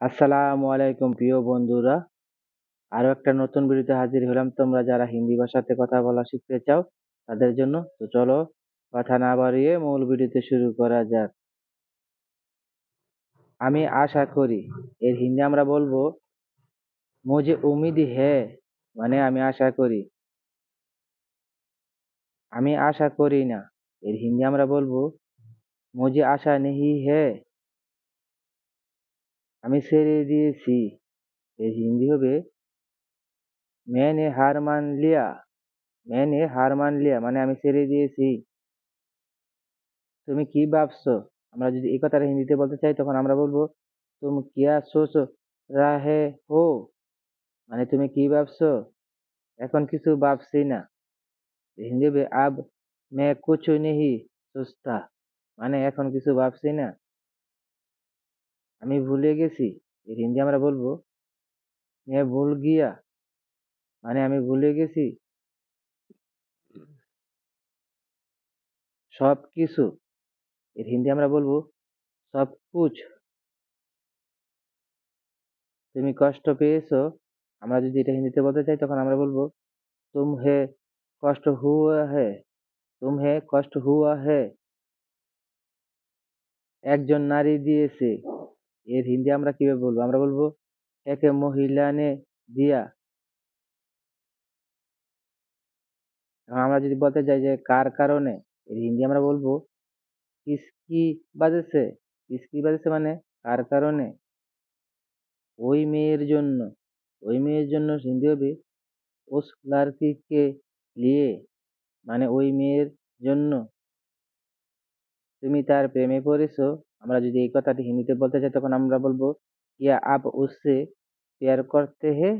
আসসালামু আলাইকুম, প্রিয় বন্ধুরা। আরও একটা নতুন ভিডিওতে হাজির হলাম। তোমরা যারা হিন্দি ভাষাতে কথা বলা শিখতে চাও, তাদের জন্য তো চলো কথা না বাড়িয়ে মূল ভিডিওতে শুরু করা যাক। আমি আশা করি এর হিন্দি আমরা বলব মুঝে উম্মিদ হে মানে আমি আশা করি। আমি আশা করি না। এর হিন্দি আমরা বলব মুঝে আশা নেহি হে আমি ছেড়ে দিয়েছি। এ হিন্দি হবে মেনে হার মান লিয়া মেনে হার মান লিয়া মানে আমি ছেড়ে দিয়েছি। তুমি কি ভাবছ? আমরা যদি এই কথাটা হিন্দিতে বলতে চাই, তখন আমরা বলব, তুমি কিয়া সোচ রাহে হো? মানে তুমি কি ভাবছ? এখন কিছু ভাবছি না। হিন্দি হবে, আব মে কুচু নেহি সুস্থা মানে এখন কিছু ভাবছি না। আমি ভুলে গেছি। এর হিন্দি আমরা বলব মে ভুল গিয়া মানে আমি ভুলে গেছি। সব কিছু এর হিন্দি আমরা বলব সব কুছ তুমি কষ্ট পেয়েছ, আমরা যদি এটা হিন্দিতে বলতে চাই, তখন আমরা বলব তুম হে কষ্ট হুয়া হে তুম হে কষ্ট হুয়া হে। একজন নারী দিয়েছে। এর হিন্দি আমরা কীভাবে বলব? আমরা বলব, একে মহিলা নে দিয়া আমরা যদি বলতে চাই যে কার কারণে, এর হিন্দি আমরা বলব কিসকি বাজেছে। কিসকি বাজেছে মানে কার কারণে? ওই মেয়ের জন্য। ওই মেয়ের জন্য হিন্দি হবে উস লড়কিকে লিয়ে? মানে ওই মেয়ের জন্য। তুমি তার প্রেমে পড়েছো আমরা যদি এই কথাটি হিন্দিতে বলতে চাই, তখন আমরা বলব, ইয়া আপ উসে প্যার করতে হে।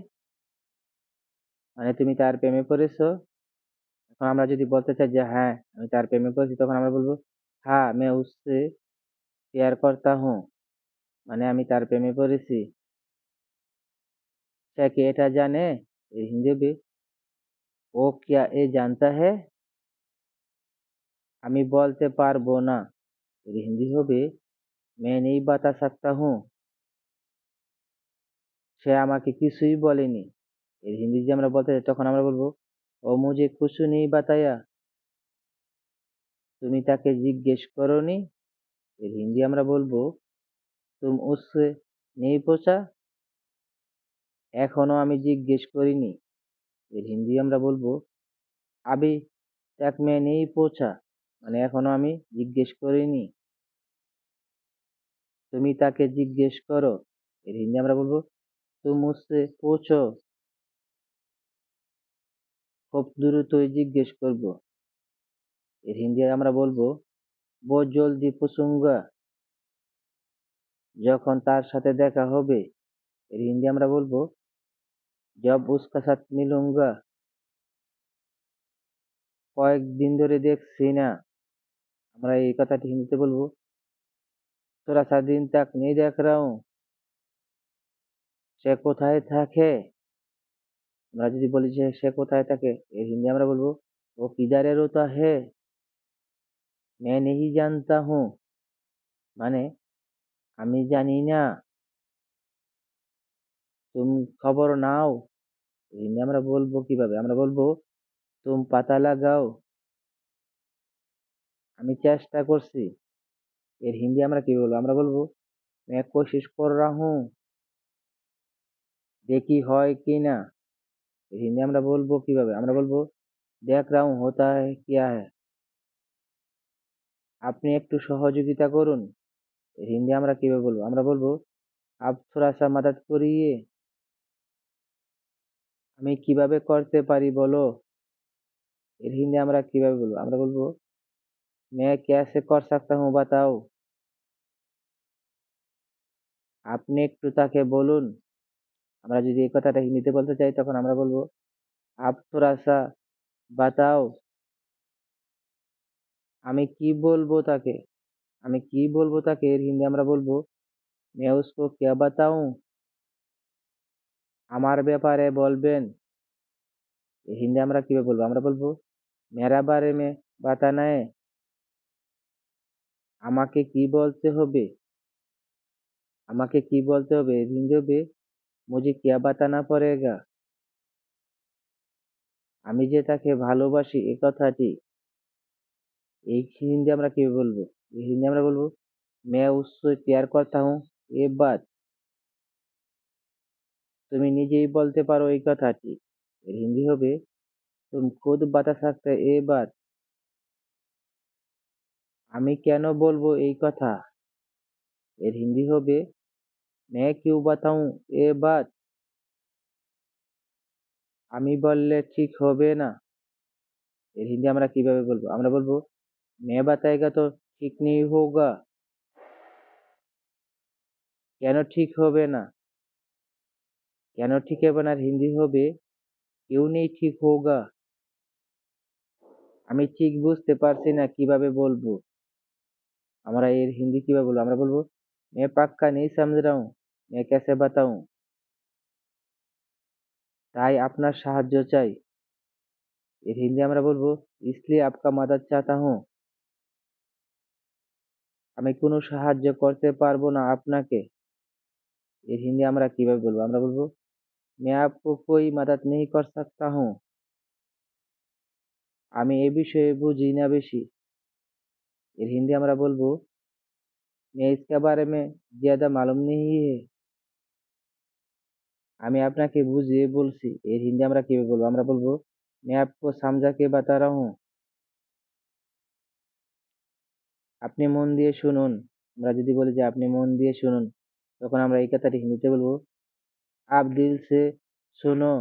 মানে তুমি তার প্রেমে পড়েছো। এখন আমরা যদি বলতে চাই যে হ্যাঁ আমি তার প্রেমে পড়েছি, তখন আমরা বলব হ্যাঁ মে উসসে প্যার করতা হুঁ। মানে আমি তার প্রেমে পড়েছি। সে কি এটা জানে? হিন্দি হবে ও क्या এ জানতা হে? আমি বলতে পারব না। হিন্দি হবে मैं नहीं बता सकता हूँ সে আমাকে কিছুই বলেনি এর হিন্দি যদি আমরা বলতে চাই তখন আমরা বলবো ও মুঝে কুছ নেই বাতায়া তুমি তাকে জিজ্ঞেস করনি এর হিন্দি আমরা বলবো তুম উসসে নেই পোছা এখনো আমি জিজ্ঞেস করিনি এর হিন্দি আমরা বলবো আবি তাক মে নেই পোছা মানে এখনো আমি জিজ্ঞেস করিনি তুমি তাকে জিজ্ঞেস করো। এর হিন্দি আমরা বলব, তুম মুসসে পোছো? খুব দ্রুতই জিজ্ঞেস করব। এর হিন্দি আমরা বলব বো জলদি পুসুঙ্গা যখন তার সাথে দেখা হবে, এর হিন্দি আমরা বলব, জব উস্কা সাথ মিলুঙ্গা। কয়েকদিন ধরে দেখছি না। আমরা এই কথাটি হিন্দিতে বলব তোরা सा दिन तक नहीं देख रहा हूँ সে কোথায় থাকে আমরা যদি বলি যে সে কোথায় থাকে এর হিন্দি আমরা বলবো ও কিদারে রোতা হে मैं नहीं जानता हूँ মানে আমি জানি না তুমি খবর নাও এর হিন্দি আমরা বলবো কিভাবে আমরা বলবো তুম পাতা লাগাও আমি চেষ্টা করছি এর হিন্দি আমরা কি বলবো আমরা বলবো मैं कोशिश कर रहा हूँ দেখি হয় কি না এর হিন্দি আমরা বলবো কিভাবে আমরা বলবো দেখ रहा हूँ होता है क्या है আপনি একটু সহযোগিতা করুন এর হিন্দি আমরা কিভাবে বলবো আমরা বলবো আপ থোড়া সা মাদাদ করিয়ে আমি কিভাবে করতে পারি বলো এর হিন্দি আমরা কিভাবে বলবো আমরা বলবো मैं कैसे कर सकता हूँ बताओ আপনি একটু তাকে বলুন আমরা যদি এই কথাটা হিন্দিতে বলতে চাই তখন আমরা বলবো আপ থোড়া সা বাতাও আমি কি বলবো তাকে আমি কি বলবো তাকে এর হিন্দি আমরা বলবো मैं उसको क्या बताऊं আমার ব্যাপারে বলবেন এর হিন্দি আমরা কিভাবে বলবো আমরা বলবো মেরা বারে মে বাতানা है আমাকে কি বলতে হবে আমাকে কি বলতে হবে হিন্দি হবে মুঝে কিয়া বাতানা পড়েগা আমি যে তাকে ভালোবাসি এ কথাটি এই হিন্দি আমরা কিভাবে বলবো এই হিন্দি আমরা বলবো मैं उससे प्यार करता हूँ এ বাত তুমি নিজেই বলতে পারো এই কথাটি এর হিন্দি হবে তুম খুদ বাতা সকতে এ বাত আমি কেন বলবো এই কথা এর হিন্দি হবে मैं क्यों बताऊं এ বাত আমি বললে ঠিক হবে না এর হিন্দি আমরা কিভাবে বলবো আমরা বলবো मैं बताएगा तो ঠিক नहीं होगा কেন ঠিক হবে না কেন ঠিক হবে না হিন্দি হবে কেউ নেই ঠিক হোগা আমি ঠিক বুঝতে পারছি না কিভাবে বলবো আমরা এর হিন্দি কিভাবে বলবো আমরা বলবো मैं पक्का नहीं समझ रहा हूँ मैं कैसे बताऊं তাই আপনার সাহায্য চাই এর হিন্দি আমরা বলবো इसलिए आपका मदद चाहता हूँ আমি কোনো সাহায্য করতে পারবো না আপনাকে এর হিন্দি আমরা কিভাবে বলবো আমরা বলবো मैं आपको कोई मदद नहीं कर सकता हूँ আমি এ বিষয়ে বুঝি না বেশি এর হিন্দি আমরা বলবো मैं इसके बारे में ज्यादा मालूम नहीं है আমি আপনাকে বুঝিয়ে বলছি এর হিন্দি আমরা কিভাবে বলবো আমরা বলবো मैं आपको समझा के बता रहा हूँ আপনি মন দিয়ে শুনুন আমরা যদি বলি যে আপনি মন দিয়ে শুনুন তখন আমরা এই কথাটি হিন্দিতে বলবো আপ দিল সে শুনো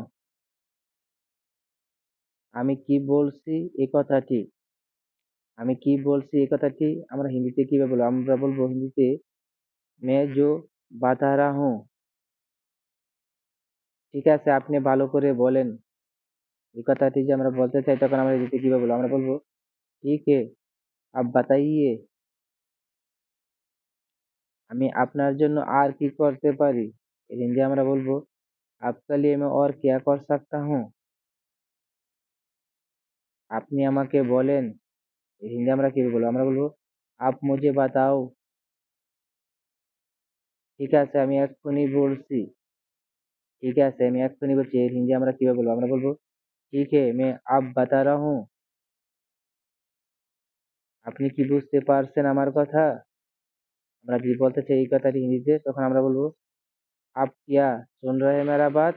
আমি কি বলছি এই কথাটি আমি কি বলছি? এই কথাটি আমরা হিন্দিতে কীভাবে বলব? আমরা বলব হিন্দিতে, মে জো বাতা রা ঠিক আছে, আপনি ভালো করে বলেন। এই কথাটি যে আমরা বলতে চাই তখন আমরা হিন্দিতে কীভাবে বলব? আমরা বলব, ঠিক হে আপ বাতাইয়ে। আমি আপনার জন্য আর কি করতে পারি? হিন্দি আমরা বলব, আপকা লিয়ে মে অর কিয়া কর সাকতা হুঁ? আপনি আমাকে বলেন হিন্দি আমরা কিভাবে বলবো আমরা বলবো আপ মুঝে বাতাও ঠিক আছে আমি এক্ষুনি বলছি ঠিক আছে আমি এক্ষুনি বলছি এর হিন্দি আমরা কিভাবে বলবো আমরা বলবো ঠিক है मैं अब बता रहा हूँ আপনি কি বুঝতে পারছেন আমার কথা আমরা যদি বলতে চাই এই কথাটি হিন্দিতে তখন আমরা বলবো আপ কিয়া শুন রহে মেরা বাত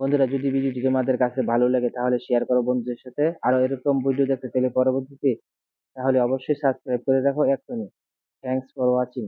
বন্ধুরা, যদি ভিডিওটি তোমাদের কাছে ভালো লাগে, তাহলে শেয়ার করো বন্ধুদের সাথে। আরও এরকম ভিডিও দেখতে পেলে পরবর্তীতে, তাহলে অবশ্যই সাবস্ক্রাইব করে রাখো এখনই থ্যাংকস ফর ওয়াচিং